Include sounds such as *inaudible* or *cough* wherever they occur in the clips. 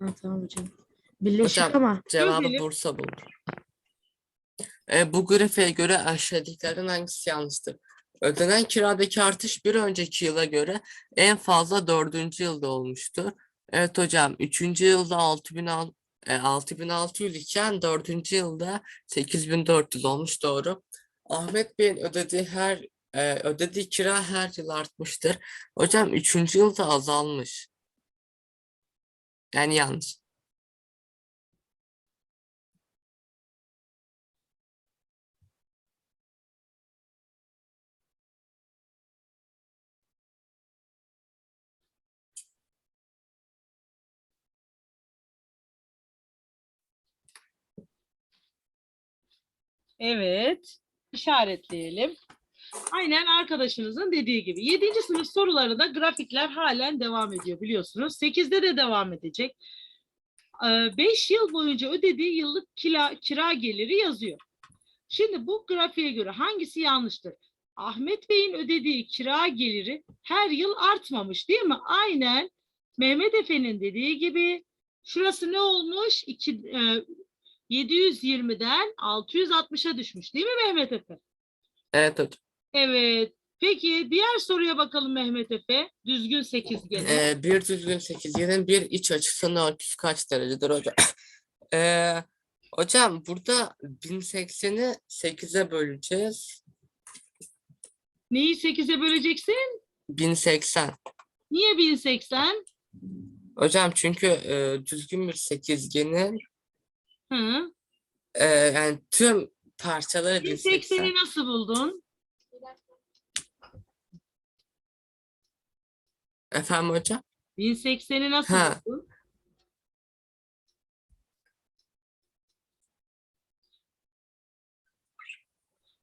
Ha, tamam hocam. Birleşik Hocam, ama Cevabı Çözelim. Bursa buldu. E, bu grafiğe göre aşağıdakilerin hangisi yanlıştır? Ödenen kiradaki artış bir önceki yıla göre en fazla dördüncü yılda olmuştur. Evet hocam, üçüncü yılda 6000 e, 6600 iken dördüncü yılda 8400 olmuş doğru. Ahmet Bey'in ödediği her e, ödediği kira her yıl artmıştır. Hocam üçüncü yılda azalmış. Yani yanlış. Evet. işaretleyelim. Aynen arkadaşınızın dediği gibi. 7. sınıf sorularında grafikler halen devam ediyor biliyorsunuz. 8'de de devam edecek. 5 yıl boyunca ödediği yıllık kira, kira geliri yazıyor. Şimdi bu grafiğe göre hangisi yanlıştır? Ahmet Bey'in ödediği kira geliri her yıl artmamış değil mi? Aynen Mehmet Efe'nin dediği gibi şurası ne olmuş? İki, e, 720'den 660'a düşmüş değil mi Mehmet Efe? Evet hocam. Evet. Peki diğer soruya bakalım Mehmet Efe. Düzgün sekizgeni. Ee, bir düzgün sekizgenin bir iç açısının ölçüsü kaç derecedir hocam? *laughs* Ee, hocam burada 1080'i 8'e böleceğiz. Neyi 8'e böleceksin? 1080. Niye 1080? Hocam çünkü e, düzgün bir sekizgenin Hı. e, yani tüm parçaları 1080. 1080'i nasıl buldun? Efendim hocam? 1080'i nasıl Ha. buldun?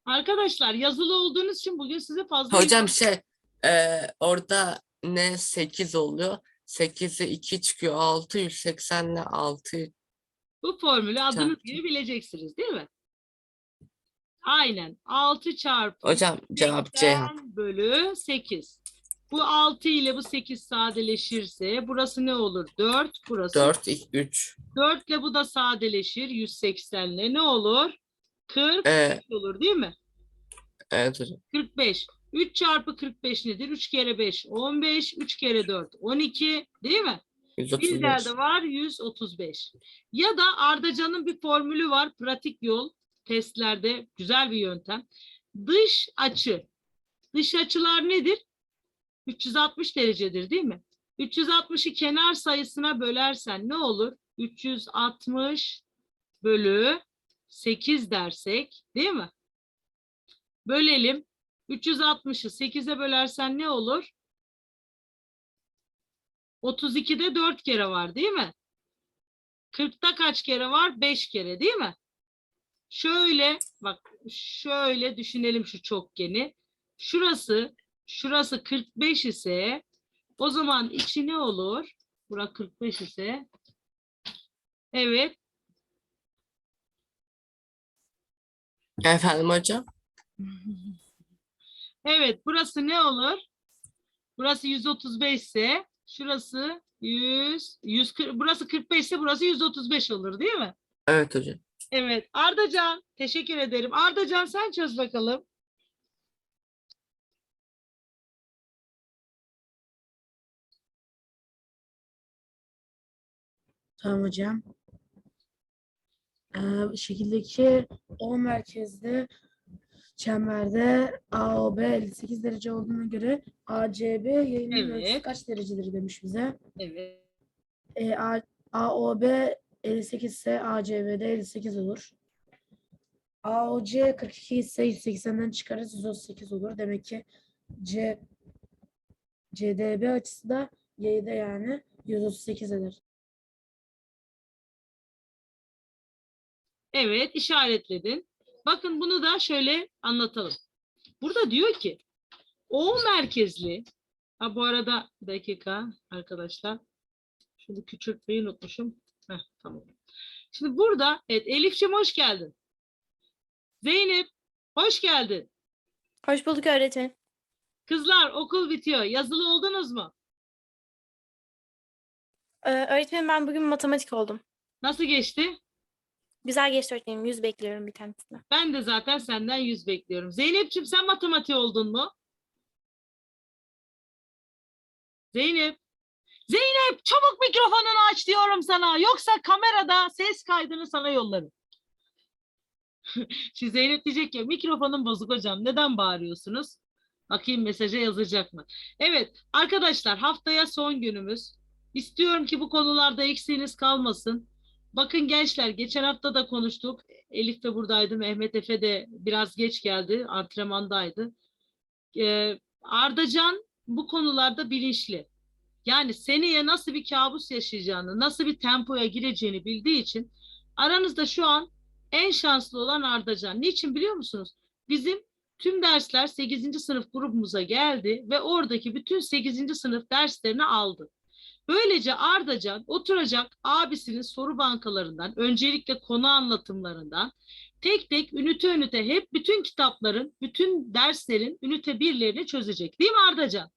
Arkadaşlar yazılı olduğunuz için bugün size fazla Hocam şey e, orada ne 8 oluyor? 8'e 2 çıkıyor 6 180 ile 6 Bu formülü adınız gibi bileceksiniz değil mi? Aynen. 6 çarpı Hocam cevap. 80 bölü 8. Bu 6 ile bu 8 sadeleşirse burası ne olur? 4. Burası 4 3 4 ile bu da sadeleşir. 180 ile ne olur? 40 e, olur değil mi? evet hocam. 45. 3 çarpı 45 nedir? 3 kere 5 15. 3 kere 4 12 değil mi? 135. Bizlerde var 135. Ya da Ardacan'ın bir formülü var. Pratik yol testlerde güzel bir yöntem. Dış açı. Dış açılar nedir? 360 derecedir değil mi? 360'ı kenar sayısına bölersen ne olur? 360 bölü 8 dersek değil mi? Bölelim. 360'ı 8'e bölersen ne olur? 32'de 4 kere var değil mi? 40'ta kaç kere var? 5 kere değil mi? Şöyle bak şöyle düşünelim şu çokgeni. Şurası şurası 45 ise o zaman içi ne olur? Bura 45 ise evet Efendim hocam? *laughs* evet burası ne olur? Burası 135 ise şurası 100 140 burası 45 ise burası 135 olur değil mi? Evet hocam. Evet. Ardacan, teşekkür ederim. Ardacan sen çöz bakalım. Tamam hocam. Ee, şekildeki O merkezde çemberde AOB 58 derece olduğuna göre ACB yayının ölçüsü Evet. kaç derecedir demiş bize. Evet. E, A, AOB 58 ise ACB de 58 olur. AOC 42 ise 180'den çıkarız 138 olur. Demek ki C CDB açısı da Y'de yani 138 eder. Evet, işaretledin. Bakın bunu da şöyle anlatalım. Burada diyor ki O merkezli ha bu arada bir dakika arkadaşlar. Şunu küçültmeyi unutmuşum. Heh, tamam. Şimdi burada evet Elif'ciğim hoş geldin. Zeynep hoş geldin. Hoş bulduk öğretmenim. Kızlar okul bitiyor. Yazılı oldunuz mu? Ee, öğretmenim ben bugün matematik oldum. Nasıl geçti? Güzel geçti öğretmenim. Yüz bekliyorum bir tanesine. Ben de zaten senden yüz bekliyorum. Zeynep'ciğim sen matematiği oldun mu? Zeynep. Zeynep çabuk mikrofonunu aç diyorum sana. Yoksa kamerada ses kaydını sana yollarım. *laughs* Şimdi Zeynep diyecek ki mikrofonum bozuk hocam. Neden bağırıyorsunuz? Bakayım mesaja yazacak mı? Evet arkadaşlar haftaya son günümüz. İstiyorum ki bu konularda eksiğiniz kalmasın. Bakın gençler geçen hafta da konuştuk. Elif de buradaydı. Mehmet Efe de biraz geç geldi. Antrenmandaydı. Ee, Ardacan bu konularda bilinçli. Yani seneye nasıl bir kabus yaşayacağını, nasıl bir tempoya gireceğini bildiği için aranızda şu an en şanslı olan Ardacan. Niçin biliyor musunuz? Bizim tüm dersler 8. sınıf grubumuza geldi ve oradaki bütün 8. sınıf derslerini aldı. Böylece Ardacan oturacak abisinin soru bankalarından, öncelikle konu anlatımlarından tek tek ünite ünite hep bütün kitapların, bütün derslerin ünite birlerini çözecek. Değil mi Ardacan?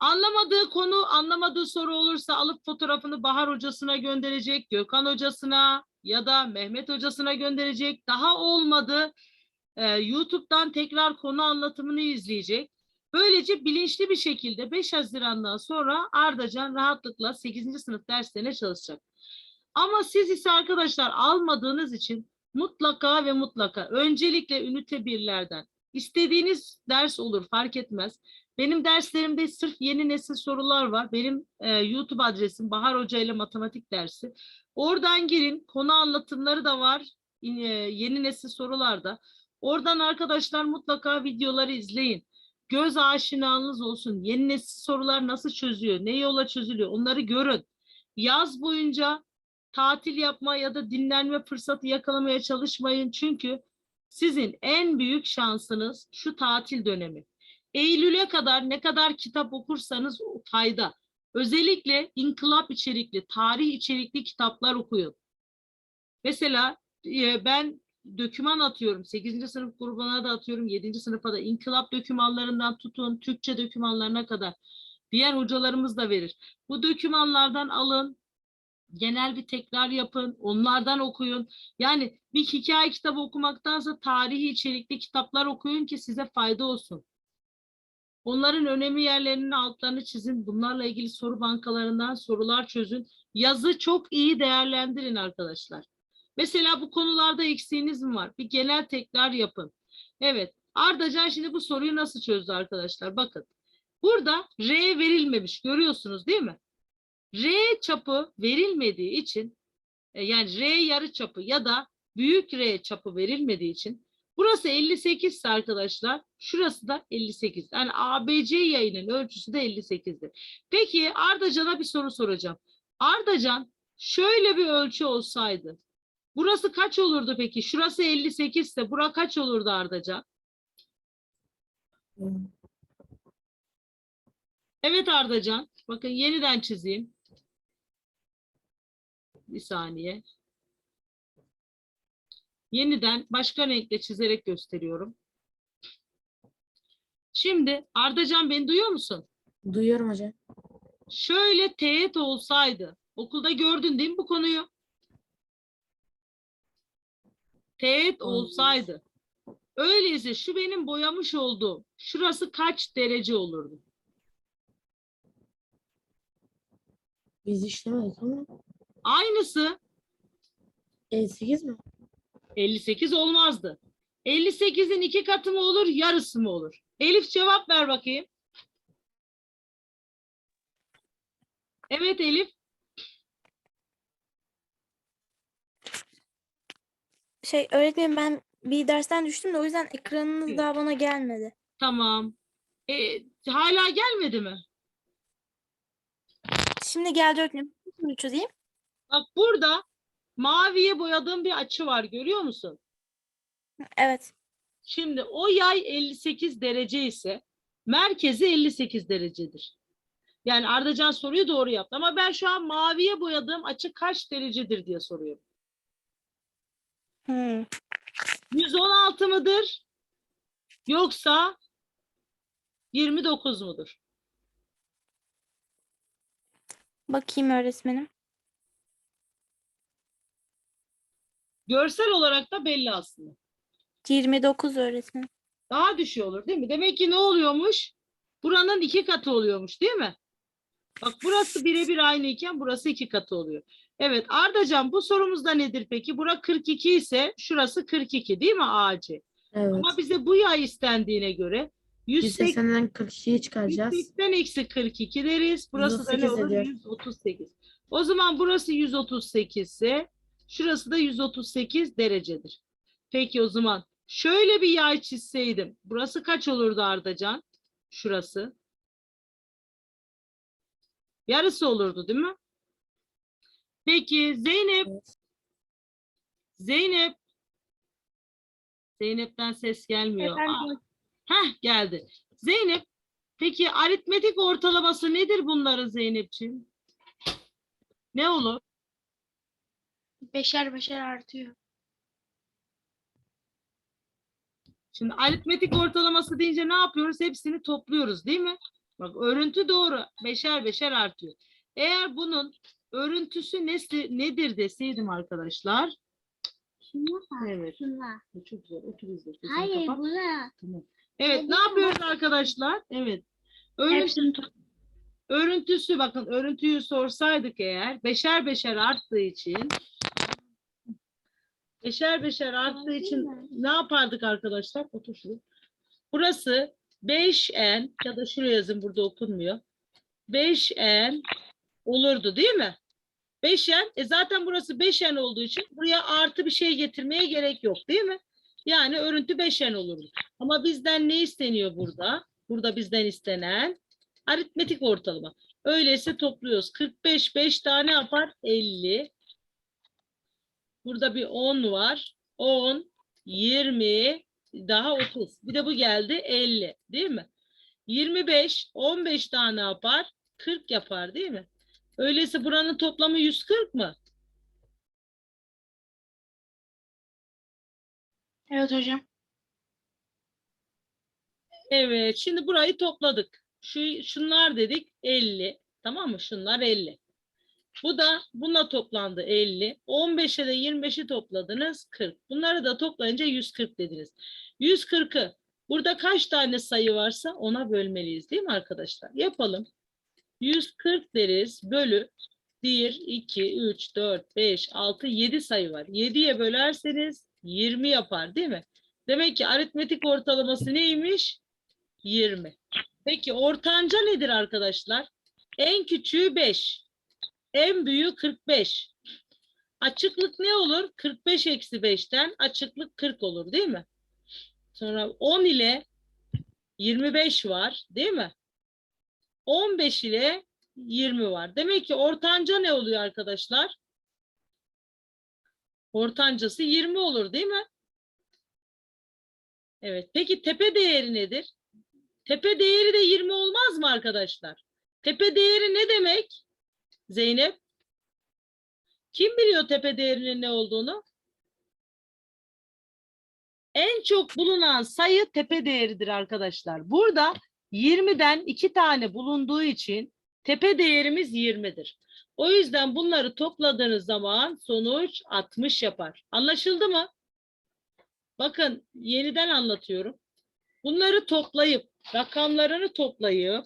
Anlamadığı konu, anlamadığı soru olursa alıp fotoğrafını Bahar hocasına gönderecek, Gökhan hocasına ya da Mehmet hocasına gönderecek. Daha olmadı e, YouTube'dan tekrar konu anlatımını izleyecek. Böylece bilinçli bir şekilde 5 Haziran'dan sonra Ardacan rahatlıkla 8. sınıf derslerine çalışacak. Ama siz ise arkadaşlar almadığınız için mutlaka ve mutlaka öncelikle ünite birlerden istediğiniz ders olur fark etmez. Benim derslerimde sırf yeni nesil sorular var. Benim e, YouTube adresim Bahar Hoca ile matematik dersi. Oradan girin. Konu anlatımları da var. E, yeni nesil sorularda. Oradan arkadaşlar mutlaka videoları izleyin. Göz aşinanız olsun. Yeni nesil sorular nasıl çözüyor? Ne yola çözülüyor? Onları görün. Yaz boyunca tatil yapma ya da dinlenme fırsatı yakalamaya çalışmayın. Çünkü sizin en büyük şansınız şu tatil dönemi. Eylül'e kadar ne kadar kitap okursanız fayda. Özellikle inkılap içerikli, tarih içerikli kitaplar okuyun. Mesela e, ben döküman atıyorum. 8. sınıf grubuna da atıyorum. 7. sınıfa da inkılap dökümanlarından tutun Türkçe dökümanlarına kadar. Diğer hocalarımız da verir. Bu dökümanlardan alın. Genel bir tekrar yapın. Onlardan okuyun. Yani bir hikaye kitabı okumaktansa tarihi içerikli kitaplar okuyun ki size fayda olsun. Onların önemli yerlerinin altlarını çizin. Bunlarla ilgili soru bankalarından sorular çözün. Yazı çok iyi değerlendirin arkadaşlar. Mesela bu konularda eksiğiniz mi var? Bir genel tekrar yapın. Evet. Ardacan şimdi bu soruyu nasıl çözdü arkadaşlar? Bakın. Burada R verilmemiş. Görüyorsunuz değil mi? R çapı verilmediği için e, yani R yarı çapı ya da büyük R çapı verilmediği için burası 58 ise arkadaşlar şurası da 58. Yani ABC yayının ölçüsü de 58'dir. Peki Ardacan'a bir soru soracağım. Ardacan şöyle bir ölçü olsaydı Burası kaç olurdu peki? Şurası 58 ise bura kaç olurdu Ardacan? Evet Ardacan. Bakın yeniden çizeyim. Bir saniye. Yeniden başka renkle çizerek gösteriyorum. Şimdi Ardacan beni duyuyor musun? Duyuyorum hocam. Şöyle teğet olsaydı. Okulda gördün değil mi bu konuyu? Teğet olsaydı. Öyleyse şu benim boyamış olduğum şurası kaç derece olurdu? Biz işlemedik ama. Aynısı 58 mi? 58 olmazdı. 58'in iki katı mı olur, yarısı mı olur? Elif cevap ver bakayım. Evet Elif. Şey öğretmenim ben bir dersten düştüm de o yüzden ekranınız daha bana gelmedi. Tamam. E, hala gelmedi mi? Şimdi geldi öğretmenim. Şimdi çözeyim. Bak burada maviye boyadığım bir açı var görüyor musun? Evet. Şimdi o yay 58 derece ise merkezi 58 derecedir. Yani Ardacan soruyu doğru yaptı ama ben şu an maviye boyadığım açı kaç derecedir diye soruyorum. Hmm. 116 mıdır? Yoksa 29 mudur? Bakayım öğretmenim. Görsel olarak da belli aslında. 29 öğretmenim. Daha düşüyor olur değil mi? Demek ki ne oluyormuş? Buranın iki katı oluyormuş değil mi? Bak burası birebir aynı iken burası iki katı oluyor. Evet Ardacan bu sorumuzda nedir peki? Bura 42 ise şurası 42 değil mi AC? Evet. Ama bize bu yay istendiğine göre 180 180'den 42'yi çıkaracağız. 180 eksi 42 deriz. Burası da ne 138 olur? ediyor. 138. O zaman burası 138 ise şurası da 138 derecedir. Peki o zaman şöyle bir yay çizseydim. Burası kaç olurdu Ardacan? Şurası. Yarısı olurdu değil mi? Peki Zeynep. Zeynep. Zeynep'ten ses gelmiyor. Aa, Heh geldi. Zeynep, peki aritmetik ortalaması nedir bunların Zeynepciğim? Ne olur? Beşer beşer artıyor. Şimdi aritmetik ortalaması deyince ne yapıyoruz? Hepsini topluyoruz değil mi? Bak örüntü doğru. Beşer beşer artıyor. Eğer bunun örüntüsü nesi, nedir deseydim arkadaşlar. Şuna bak. Evet. Şuna. Çok güzel. Otur izle. Hayır kapat. buna. Tamam. Evet, Hadi ne yapıyoruz arkadaşlar? Evet. Örüntü, örüntüsü bakın örüntüyü sorsaydık eğer beşer beşer arttığı için beşer beşer arttığı için mi? ne yapardık arkadaşlar? Otur şuraya. Burası 5n ya da şuraya yazın burada okunmuyor. 5n olurdu değil mi? 5n e zaten burası 5n olduğu için buraya artı bir şey getirmeye gerek yok değil mi? Yani örüntü 5n olurdu. Ama bizden ne isteniyor burada? Burada bizden istenen aritmetik ortalama. Öyleyse topluyoruz. 45 5 tane yapar 50. Burada bir 10 var. 10 20 daha 30. Bir de bu geldi 50 değil mi? 25 15 tane yapar 40 yapar değil mi? Öyleyse buranın toplamı 140 mı? Evet hocam. Evet, şimdi burayı topladık. Şu şunlar dedik 50. Tamam mı? Şunlar 50. Bu da bununla toplandı 50. 15'e de 25'i topladınız 40. Bunları da toplayınca 140 dediniz. 140'ı burada kaç tane sayı varsa ona bölmeliyiz değil mi arkadaşlar? Yapalım. 140 deriz bölü 1, 2, 3, 4, 5, 6, 7 sayı var. 7'ye bölerseniz 20 yapar değil mi? Demek ki aritmetik ortalaması neymiş? 20. Peki ortanca nedir arkadaşlar? En küçüğü 5. En büyüğü 45. Açıklık ne olur? 45 eksi 5'ten açıklık 40 olur değil mi? Sonra 10 ile 25 var değil mi? 15 ile 20 var. Demek ki ortanca ne oluyor arkadaşlar? Ortancası 20 olur değil mi? Evet. Peki tepe değeri nedir? Tepe değeri de 20 olmaz mı arkadaşlar? Tepe değeri ne demek? Zeynep? Kim biliyor tepe değerinin ne olduğunu? En çok bulunan sayı tepe değeridir arkadaşlar. Burada 20'den 2 tane bulunduğu için tepe değerimiz 20'dir. O yüzden bunları topladığınız zaman sonuç 60 yapar. Anlaşıldı mı? Bakın yeniden anlatıyorum. Bunları toplayıp rakamlarını toplayıp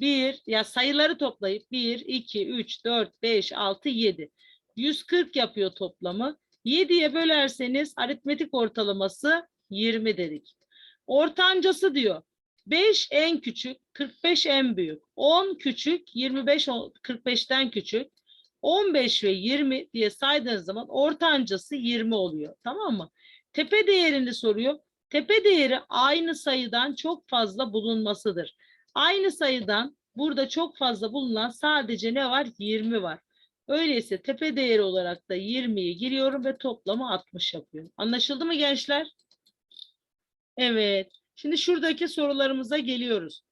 bir ya sayıları toplayıp 1, 2, 3, 4, 5, 6, 7. 140 yapıyor toplamı. 7'ye bölerseniz aritmetik ortalaması 20 dedik. Ortancası diyor. 5 en küçük, 45 en büyük. 10 küçük, 25 o- 45'ten küçük. 15 ve 20 diye saydığınız zaman ortancası 20 oluyor. Tamam mı? Tepe değerini soruyor. Tepe değeri aynı sayıdan çok fazla bulunmasıdır. Aynı sayıdan burada çok fazla bulunan sadece ne var? 20 var. Öyleyse tepe değeri olarak da 20'yi giriyorum ve toplamı 60 yapıyorum. Anlaşıldı mı gençler? Evet. Şimdi şuradaki sorularımıza geliyoruz.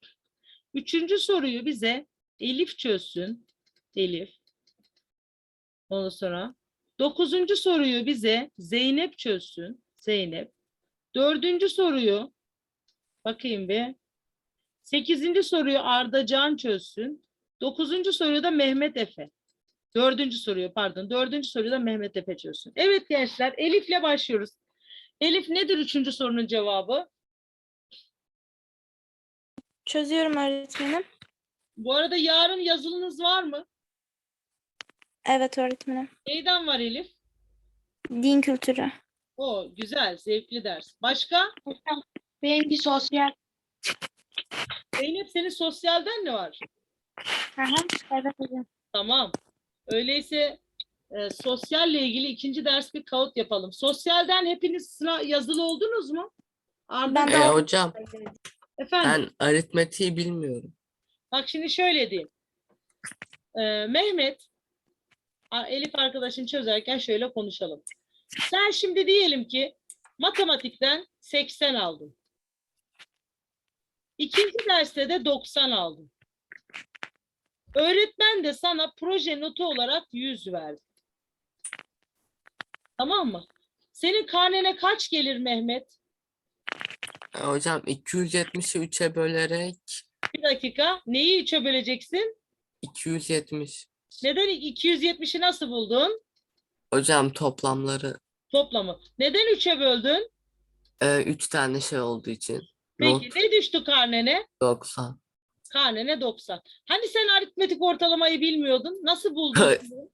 Üçüncü soruyu bize Elif çözsün. Elif. Ondan sonra dokuzuncu soruyu bize Zeynep çözsün. Zeynep. Dördüncü soruyu bakayım bir. Sekizinci soruyu Arda Can çözsün. Dokuzuncu soruyu da Mehmet Efe. Dördüncü soruyu pardon. Dördüncü soruyu da Mehmet Efe çözsün. Evet gençler Elif'le başlıyoruz. Elif nedir üçüncü sorunun cevabı? Çözüyorum öğretmenim. Bu arada yarın yazılınız var mı? Evet öğretmenim. Neyden var Elif? Din kültürü. O güzel, zevkli ders. Başka? Benimki sosyal. Zeynep senin sosyalden ne var? Hı hı, Evet hocam. Tamam. Öyleyse e, sosyalle ilgili ikinci ders bir kağıt yapalım. Sosyalden hepiniz sınav yazılı oldunuz mu? Arda, Ben E, hocam efendim. ben aritmetiği bilmiyorum. Bak şimdi şöyle diyeyim. Ee, Mehmet, Elif arkadaşın çözerken şöyle konuşalım. Sen şimdi diyelim ki matematikten 80 aldın. İkinci derste de 90 aldın. Öğretmen de sana proje notu olarak 100 verdi. Tamam mı? Senin karnene kaç gelir Mehmet? E, hocam 270'i 3'e bölerek Bir dakika. Neyi üçe böleceksin? 270. Neden 270'i nasıl buldun? Hocam toplamları Toplamı. Neden üçe böldün? 3 tane şey olduğu için. Peki Not ne düştü karnene? 90. Karnene 90. Hani sen aritmetik ortalamayı bilmiyordun? Nasıl buldun? bunu?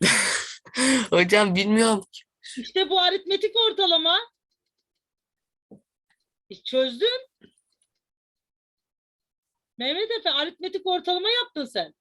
*laughs* Hocam bilmiyorum ki. İşte bu aritmetik ortalama. E, Çözdün. Mehmet Efe aritmetik ortalama yaptın sen.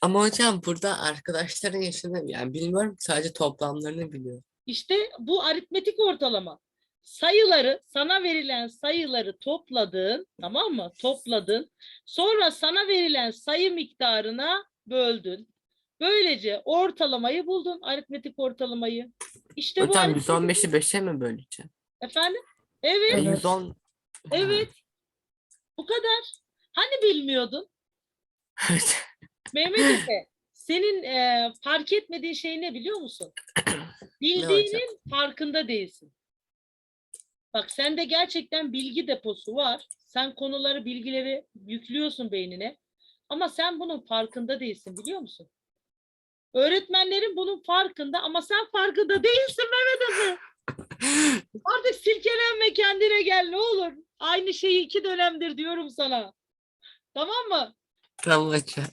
Ama hocam burada arkadaşların yaşını yani bilmiyorum ki, sadece toplamlarını biliyorum. İşte bu aritmetik ortalama. Sayıları, sana verilen sayıları topladın, tamam mı? Topladın. Sonra sana verilen sayı miktarına böldün. Böylece ortalamayı buldun, aritmetik ortalamayı. İşte bu Hocam aritmetik 115'i 5'e mi böleceğim? Efendim? Evet, E, Evet. 110 evet. Bu kadar. Hani bilmiyordun? Mehmet Efe, senin eee, fark etmediğin şey ne biliyor musun? *clears throat* Bildiğinin farkında değilsin. Bak sende gerçekten bilgi deposu var. Sen konuları, bilgileri yüklüyorsun beynine. Ama sen bunun farkında değilsin biliyor musun? Öğretmenlerin bunun farkında ama sen farkında değilsin Mehmet Efe. *laughs* Silkelenme kendine gel ne olur. Aynı şeyi iki dönemdir diyorum sana. Tamam mı? Tamam hocam.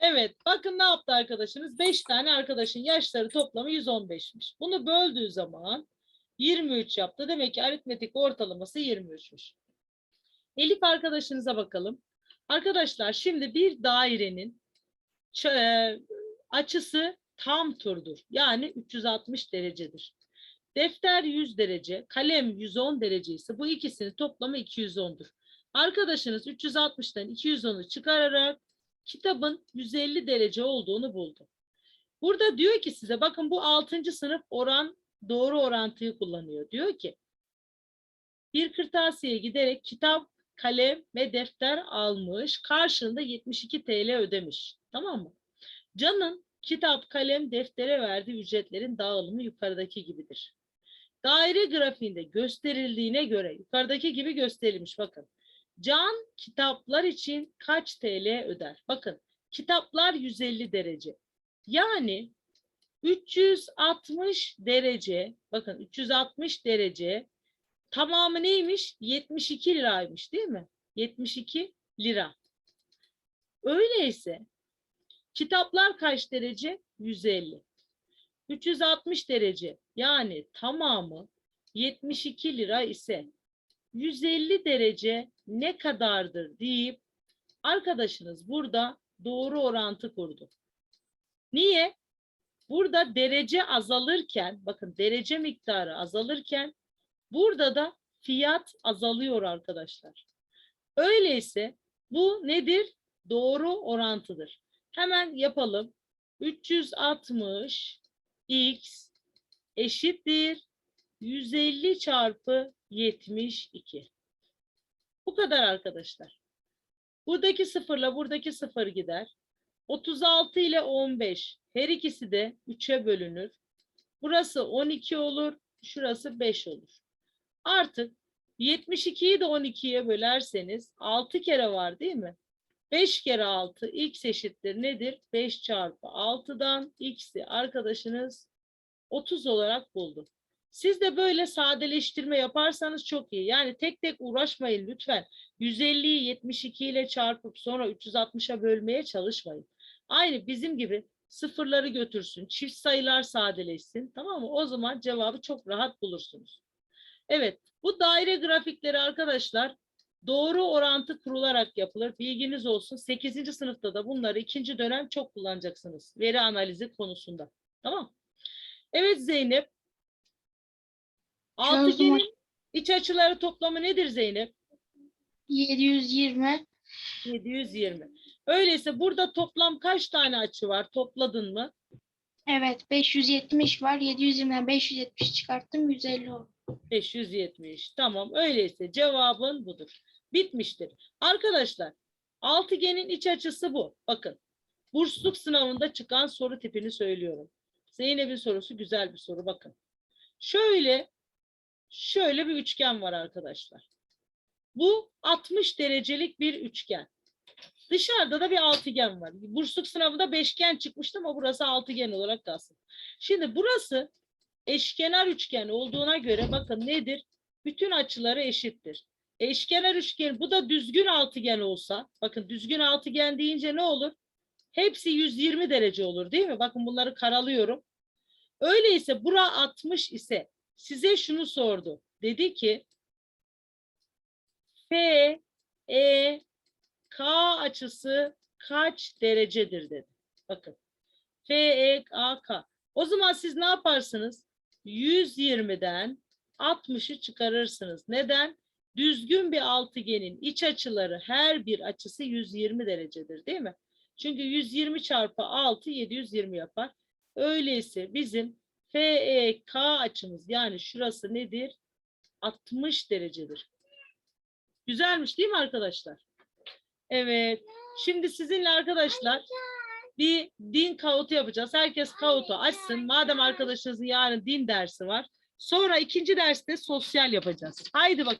Evet, bakın ne yaptı arkadaşınız? 5 tane arkadaşın yaşları toplamı 115'miş. Bunu böldüğü zaman 23 yaptı. Demek ki aritmetik ortalaması 23'müş. Elif arkadaşınıza bakalım. Arkadaşlar şimdi bir dairenin e, açısı tam turdur. Yani 360 derecedir. Defter 100 derece, kalem 110 derece ise bu ikisinin toplamı 210'dur. Arkadaşınız 360'tan 210'u çıkararak kitabın 150 derece olduğunu buldu. Burada diyor ki size bakın bu 6. sınıf oran doğru orantıyı kullanıyor. Diyor ki bir kırtasiyeye giderek kitap, kalem ve defter almış. Karşılığında 72 TL ödemiş. Tamam mı? Can'ın kitap, kalem, deftere verdiği ücretlerin dağılımı yukarıdaki gibidir. Daire grafiğinde gösterildiğine göre yukarıdaki gibi gösterilmiş bakın. Can kitaplar için kaç TL öder? Bakın kitaplar 150 derece. Yani 360 derece bakın 360 derece tamamı neymiş? 72 liraymış değil mi? 72 lira. Öyleyse kitaplar kaç derece? 150. 360 derece yani tamamı 72 lira ise 150 derece ne kadardır deyip arkadaşınız burada doğru orantı kurdu. Niye? Burada derece azalırken, bakın derece miktarı azalırken burada da fiyat azalıyor arkadaşlar. Öyleyse bu nedir? Doğru orantıdır. Hemen yapalım. 360 x eşittir 150 çarpı 72. Bu kadar arkadaşlar. Buradaki sıfırla buradaki sıfır gider. 36 ile 15 her ikisi de 3'e bölünür. Burası 12 olur, şurası 5 olur. Artık 72'yi de 12'ye bölerseniz 6 kere var değil mi? 5 kere 6 x eşittir nedir? 5 çarpı 6'dan x'i arkadaşınız 30 olarak buldu. Siz de böyle sadeleştirme yaparsanız çok iyi. Yani tek tek uğraşmayın lütfen. 150'yi 72 ile çarpıp sonra 360'a bölmeye çalışmayın. Aynı bizim gibi sıfırları götürsün, çift sayılar sadeleşsin. Tamam mı? O zaman cevabı çok rahat bulursunuz. Evet, bu daire grafikleri arkadaşlar doğru orantı kurularak yapılır. Bilginiz olsun. 8. sınıfta da bunları ikinci dönem çok kullanacaksınız. Veri analizi konusunda. Tamam. Evet Zeynep. Altıgenin iç açıları toplamı nedir Zeynep? 720. 720. Öyleyse burada toplam kaç tane açı var? Topladın mı? Evet 570 var. 720'den 570 çıkarttım. 150 oldu. 570. Tamam. Öyleyse cevabın budur. Bitmiştir. Arkadaşlar, altıgenin iç açısı bu. Bakın. Bursluluk sınavında çıkan soru tipini söylüyorum. Zeynep'in sorusu güzel bir soru. Bakın. Şöyle şöyle bir üçgen var arkadaşlar. Bu 60 derecelik bir üçgen. Dışarıda da bir altıgen var. Bursluluk sınavında beşgen çıkmıştı ama burası altıgen olarak kalsın. Şimdi burası eşkenar üçgen olduğuna göre bakın nedir? Bütün açıları eşittir. Eşkenar üçgen bu da düzgün altıgen olsa bakın düzgün altıgen deyince ne olur? Hepsi 120 derece olur değil mi? Bakın bunları karalıyorum. Öyleyse bura 60 ise size şunu sordu. Dedi ki F, E, K açısı kaç derecedir dedi. Bakın. F, E, A, K. O zaman siz ne yaparsınız? 120'den 60'ı çıkarırsınız. Neden? Düzgün bir altıgenin iç açıları her bir açısı 120 derecedir değil mi? Çünkü 120 çarpı 6 720 yapar. Öyleyse bizim FEK açımız yani şurası nedir? 60 derecedir. Güzelmiş değil mi arkadaşlar? Evet. Şimdi sizinle arkadaşlar bir din kavutu yapacağız. Herkes kavutu açsın. Madem arkadaşınızın yarın din dersi var. Sonra ikinci derste sosyal yapacağız. Haydi bak.